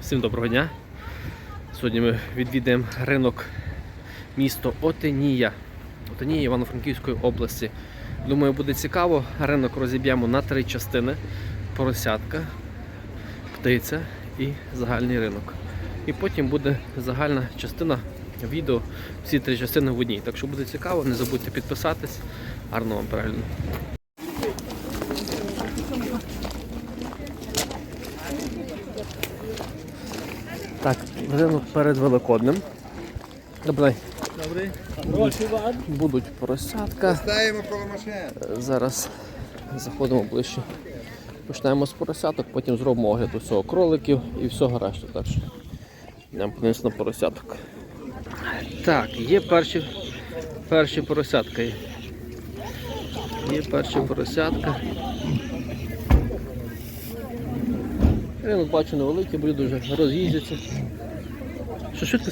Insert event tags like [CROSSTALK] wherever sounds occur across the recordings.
Всім доброго дня. Сьогодні ми відвідаємо ринок місто Отинія. Отинія Івано-Франківської області. Думаю, буде цікаво. Ринок розіб'ємо на три частини: поросятка, птиця і загальний ринок. І потім буде загальна частина відео, всі три частини в одній. Так що буде цікаво, не забудьте підписатись. Гарного вам перегляду. Так, ринок перед Великоднем. Добрий. Добрий. Вам. Будуть поросятка. Машин. Зараз заходимо ближче. Почнемо з поросяток, потім зробимо огляд усього кроликів і всього решту. Так що йдемо подивимось на поросяток. Так, є перші, перші поросятка. Є. Є перші поросятка. Ринок бачу невеликий, буде дуже роз'їздяться. Що швидко?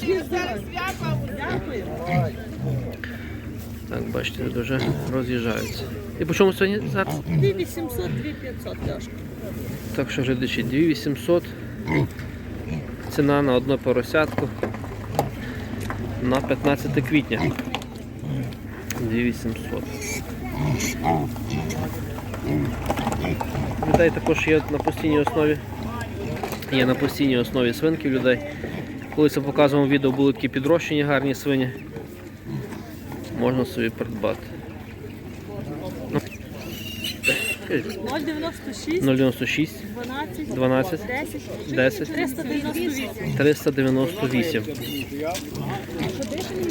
Так, бачите, дуже роз'їжджаються. І по чому сьогодні зараз? 2800, 2500 Льошка. Так що глядачі, 2800. Ціна на одну поросятку на 15 квітня. 2800. Людей також є на постійній основі. Є на постійній основі свинки в людей. Колись я показував відео, були такі підрощені гарні свині. Можна собі придбати. Ну, 096, 096 12, 12 10, 10 398. 398.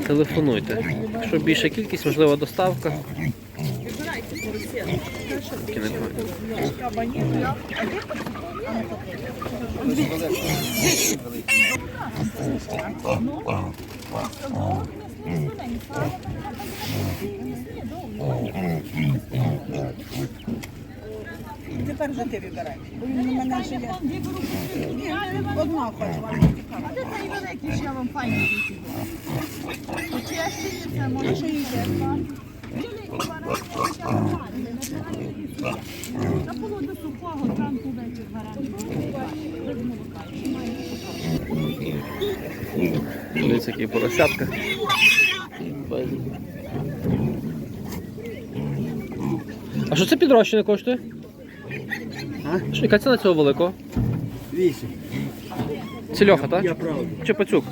Телефонуйте. Якщо більша кількість, можлива доставка. Вибирайте поросят. Тільки не знаю. Тепер вже ти вибирай. Бо він у мене ще. Одна хочу. А де цей великий, що я вам файно висіду? Почешені, це може ще йде. Та було до сухого, зранку вечір Дивіться, які поросятка. А що це підрощене коштує? А? Що, яка ціна цього великого? Вісім. Це льоха, так? Я правда. Чи пацюк?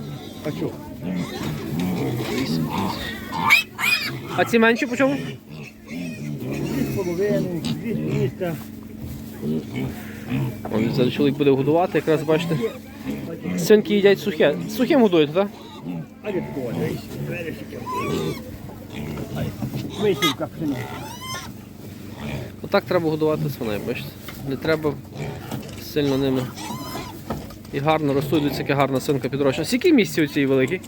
А А ці менші по чому? Половину, дві двіста. О, зараз чоловік буде годувати, якраз бачите. Свинки їдять сухе. Сухим годуєте, так? А пшена. Отак треба годувати свиней, бачите. Не треба сильно ними. І гарно ростуть, дивіться, яка гарна свинка підрощена. Скільки місців у цій великій?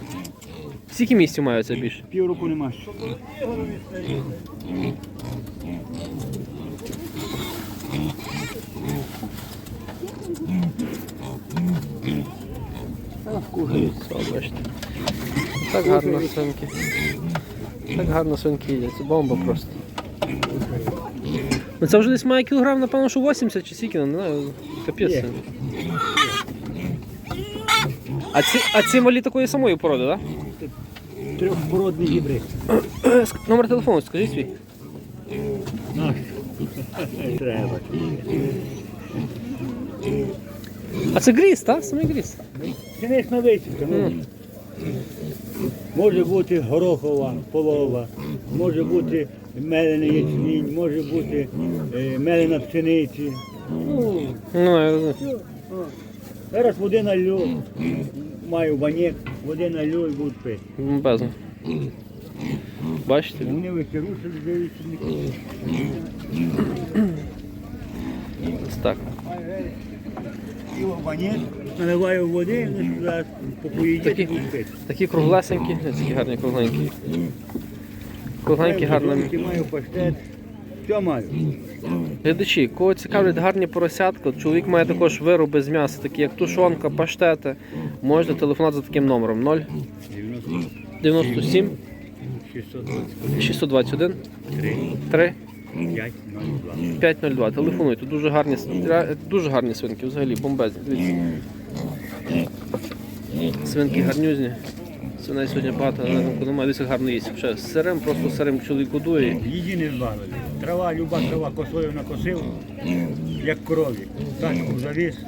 Скільки місців має це більше? Півроку нема. Так гарно свинки. Так гарно свинки їдять. Це бомба просто. Ну це вже десь має кілограм, напевно, що 80 чи скільки, не знаю. Капець. Є. А ці, а ці малі такої самої породи, так? Трьохпородний гібрид. Номер телефону, скажіть свій. Треба. А це гріз, так? Саме гріз. Звісно, висівка. ну. Може бути горохова полова, може бути мелений ячмінь, може бути е, мелена пшениці. Ну, Ну, я розумію. Зараз води налью, маю банєк, води налью і будуть пити. Безно. Бачите? Вони вихерушили, дивіться. Ось так. Пиво банєк, наливаю води, вони Такі. і будуть пити. Такі круглесенькі, такі гарні кругленькі. Кругленькі, гарні. Маю паштет, все маю. Глядачі, кого цікавлять гарні поросятка, чоловік має також вироби з м'яса, такі як тушонка, паштети. Можете телефонувати за таким номером 0 97 621, 621 3, 3 5, 0, 2. 502. Телефонуйте. Дуже гарні, дуже гарні свинки, взагалі бомбезні. Дивіться. Свинки гарнюзні. Свиней сьогодні багато, немає. Дивіться, гарно їсть. Ще з сирем, просто сирем чоловік годує. Її не збавили. Трава, люба трава косою накосив, як корові. Тачку завіз,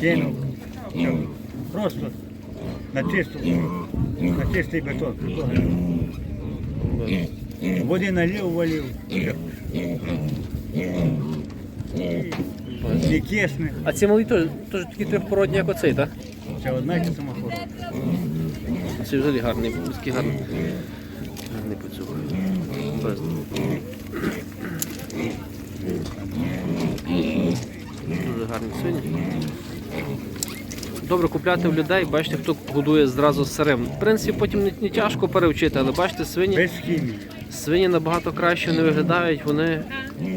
кинув. Просто на чисту, на чистий бетон. Води налив, валив. Все. Не кисне. А ці малі теж, такі трьохпородні, як оцей, так? Це одна сама хвороба. Це взагалі гарний, такий гарний. Гарний пацюк. Без. Дуже гарні свині. Добре купляти в людей, бачите, хто годує зразу з сирем. В принципі, потім не, не тяжко перевчити, але бачите, свині, свині набагато краще не виглядають, вони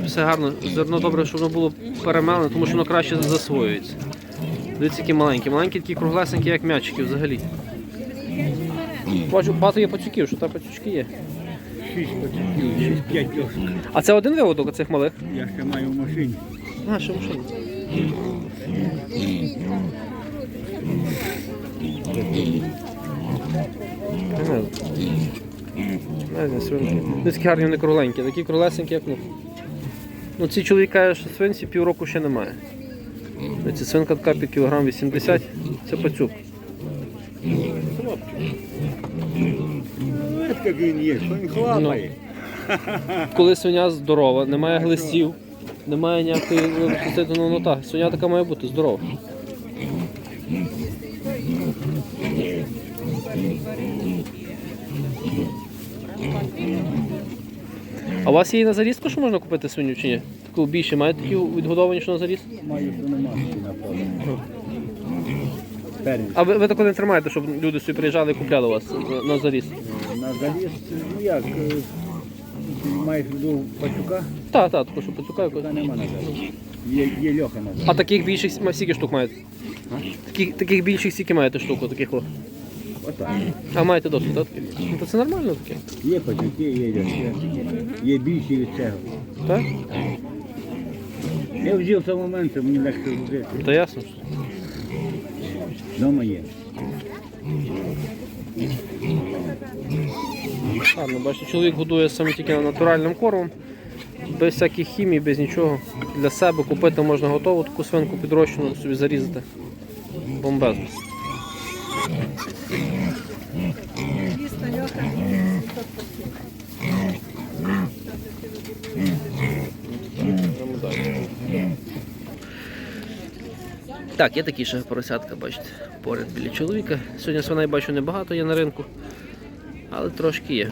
все гарно. Зерно добре, щоб воно було перемелене, тому що воно краще засвоюється. Дивіться, які маленькі. Маленькі такі круглесенькі, як м'ячики взагалі. Бачу, багато є пацюків, що там пацючки є. Шість пацюків, шість п'ять дошок. А це один виводок оцих малих? Я ще маю в машині. А. Не знаю, свинки. Вони такі гарні, вони кругленькі, такі круглесенькі, як ну. Ну ці чоловік каже, що свинці півроку ще немає. Ці свинка така під кілограм 80, це пацюк. Як він є, що він хлапає. Коли свиня здорова, немає глистів, немає ніякої вибачте, ну, ну так, свиня така має бути здорова. А у вас є і на зарізку, що можна купити свиню чи ні? Таку більше маєте такі відгодовані, що на заріз? Маю, що нема ще на Перед. А ви, ви тако не тримаєте, щоб люди собі приїжджали і купляли у вас на, на заріз? Заліз, ну як, е, маєш в виду пацюка, Так, так, таку, що поцукаю. туди нема на заліз. Є, є льоха на заліз. А таких більших ма- скільки штук маєте? Таких, таких більших скільки маєте штук, таких о? Отак. А маєте досвід, так? Ну, то це нормально таке. Є пацюки, є льохи. Є більші від цього. Так? Я взяв цього моменту, мені легше взяти. Та ясно. Дома є. Ладно, бачите, чоловік годує саме тільки натуральним кормом, без всяких хімій, без нічого. Для себе купити можна готову таку свинку підрощену, собі зарізати. Бомбезно. Так, є такі ще поросятка, бачите, поряд біля чоловіка. Сьогодні свиней бачу небагато є на ринку, але трошки є.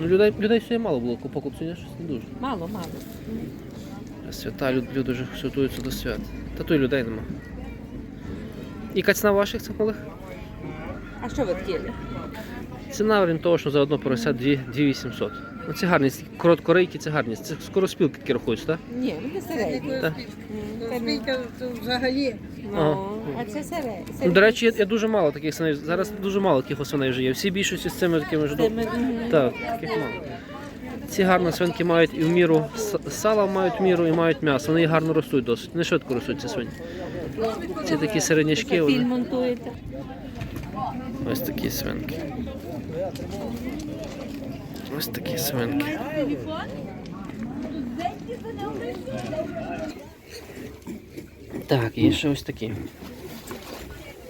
Ну, людей, людей сьогодні мало було, покупців щось не дуже. Мало, мало. Свята, люд- люди вже святуються до свят. Та то й людей нема. І яка ціна ваших цих малих? А що ви хотіли? Ціна орієнтовно, що за одно порося 2800. Ну це гарні, ці короткорейки, це гарні. Це скороспілки такі рахуються, так? Ні, вони середні. Скільки взагалі? Ну, а це середні. Ну, до речі, я, я дуже мало таких свиней. Зараз дуже мало таких свиней вже є. Всі більшості з цими такими ж. Так, таких мало. Ці гарно свинки мають і в міру с- сала мають в міру і мають м'ясо. Вони гарно ростуть досить. Вони швидко ростуть ці свині. Ці такі середняшки, Фільм вони. монтуєте. Ось такі свинки. Ось такі свинки. Так, є ще ось такі.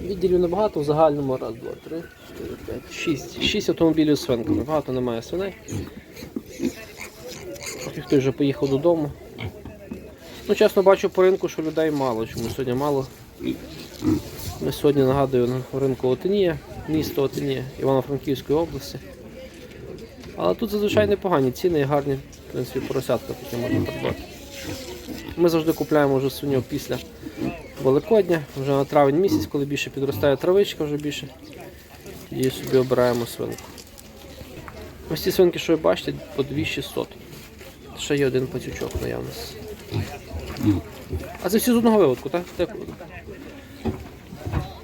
Відділів небагато, в загальному раз, два, три, чотири, п'ять, шість. Шість автомобілів з свинками. Багато немає свиней. Хтось вже поїхав додому. Ну, чесно бачу по ринку, що людей мало. Чому сьогодні мало. Ми сьогодні нагадую на ринку Отинія, місто Отинія Івано-Франківської області. Але тут зазвичай непогані ціни і гарні, в принципі, поросятка такі можна придбати. Ми завжди купляємо вже свиню після Великодня, вже на травень місяць, коли більше підростає травичка, вже більше. Тоді собі обираємо свинку. Ось ці свинки, що ви бачите, по 2600. Ще є один пацючок наявності. А це всі з одного виводку, так? Так.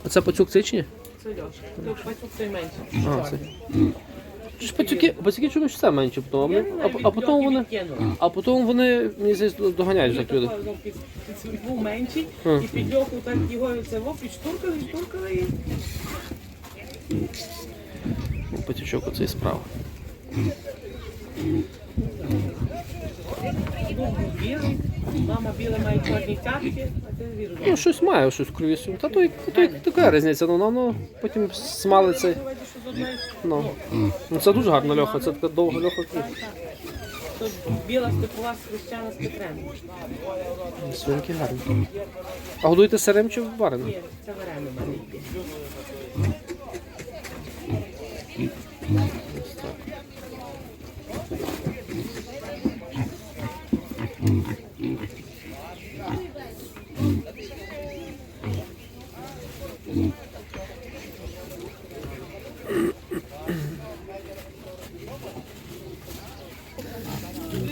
А це пацюк цей чи ні? Це. Тут бачу, той менше. А, це. Ж Пацюки, пацюки чомусь все менше потім, а, вони- а, а потім вони, а потім вони, мені здається, доганяють так люди. Був менший, і під льоху так його це во підштуркали, штуркали і Пацючок оцей справа. Мама біла має чорні цятки, а це. Ну, щось має, щось в крові. Та то, й- така різниця, ну воно потім смалиться. Ну. ну це дуже гарна льоха, це така довга льоха. Тут біла степова хрещена з Петрем. Свинки гарні. А годуєте сирим чи вареним? Це варено мене.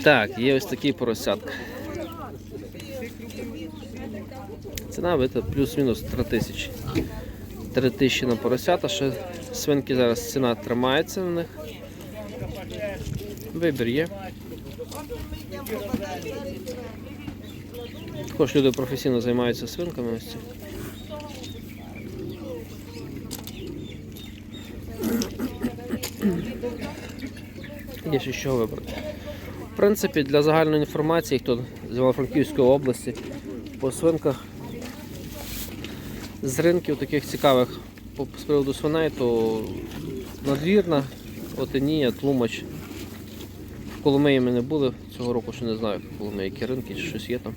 Так, є ось такий поросятка. Ціна плюс-мінус 3 тисячі. 3 тисячі на поросята, ще свинки зараз ціна тримається на них. Вибір є. Також люди професійно займаються свинками ось ці. Є ще що вибрати. Принципі, для загальної інформації, хто з Івано-Франківської області, по свинках з ринків таких цікавих з приводу свиней, то надвірна, Отинія, Тлумач. В Коломиї ми не були цього року, ще не знаю, в Коломиї які ринки, чи щось є там.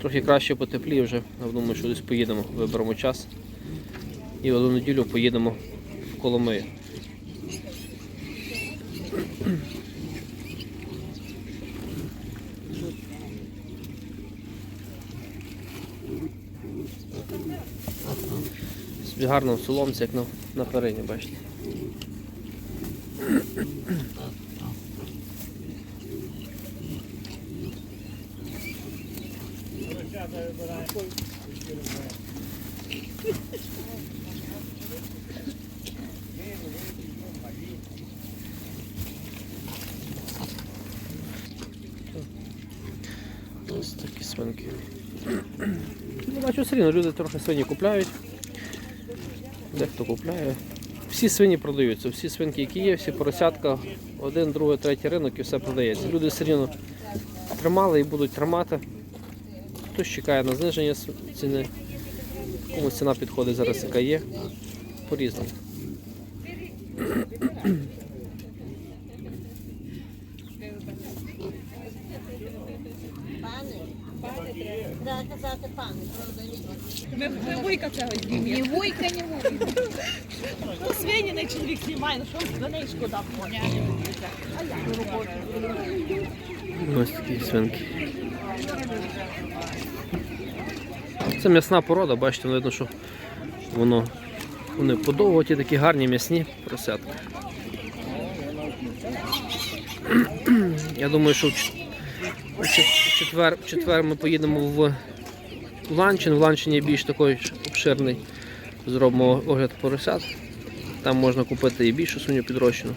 Трохи краще потепліє вже. Я думаю, що десь поїдемо, виберемо час. І одну неділю поїдемо в Коломию. Собі гарно в соломці, як на, на перині, бачите. Ось такі свинки. Ну, бачу, все рівно люди трохи свині купляють. Дехто купляє. Всі свині продаються, всі свинки, які є, всі поросятка, один, другий, третій ринок і все продається. Люди все рівно тримали і будуть тримати. Хтось чекає на зниження ціни, комусь ціна підходить зараз, яка є. По-різному. Ні вуйка, ні вуйка. Ну, свині чоловік знімає, ну що за неї шкода поня. А я роботу. Ось такі свинки. Це м'ясна порода, бачите, видно, що воно вони подовготі, такі гарні м'ясні поросятки. Я думаю, що в четвер, в четвер ми поїдемо в Ланчин. В Ланчині більш такий обширний. Зробимо огляд поросят. Там можна купити і більшу свиню підрощену.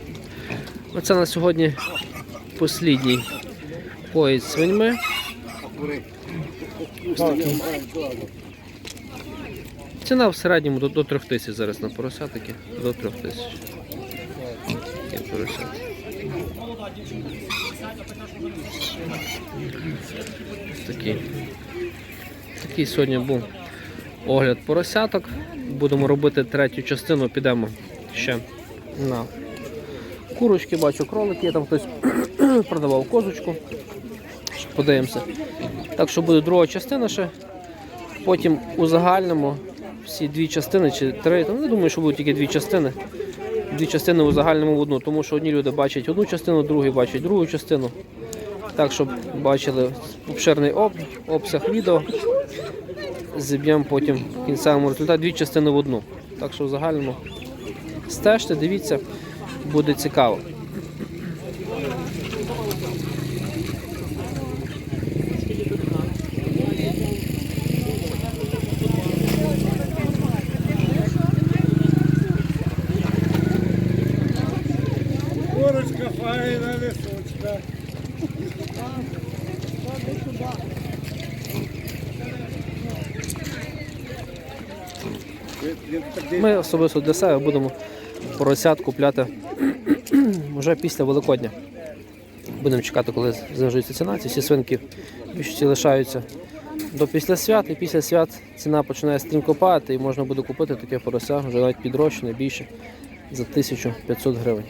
Оце на сьогодні послідній поїзд свиньми. Ціна в середньому до, до 3 тисяч зараз на поросятики. До 3 тисяч. Такі Такий. Сьогодні був огляд поросяток. Будемо робити третю частину, підемо ще на курочки, бачу кролики, там хтось [CLEARS THROAT] продавав козочку. Подивимося. Так що буде друга частина ще. Потім у загальному всі дві частини чи три. Там, не думаю, що будуть тільки дві частини. Дві частини у загальному в одну, тому що одні люди бачать одну частину, другі бачать другу частину. Так, щоб бачили обширний об, обсяг відео. Зіб'ємо потім в кінцевому результаті дві частини в одну. Так що в загальному стежте, дивіться, буде цікаво. Ми особисто для себе будемо поросят купляти [CLEARS THROAT] вже після Великодня. Будемо чекати, коли знижується ціна. Ці всі свинки більшості лишаються до після свят, і після свят ціна починає стрімко падати, і можна буде купити таке порося, вже навіть підрощене більше за 1500 гривень.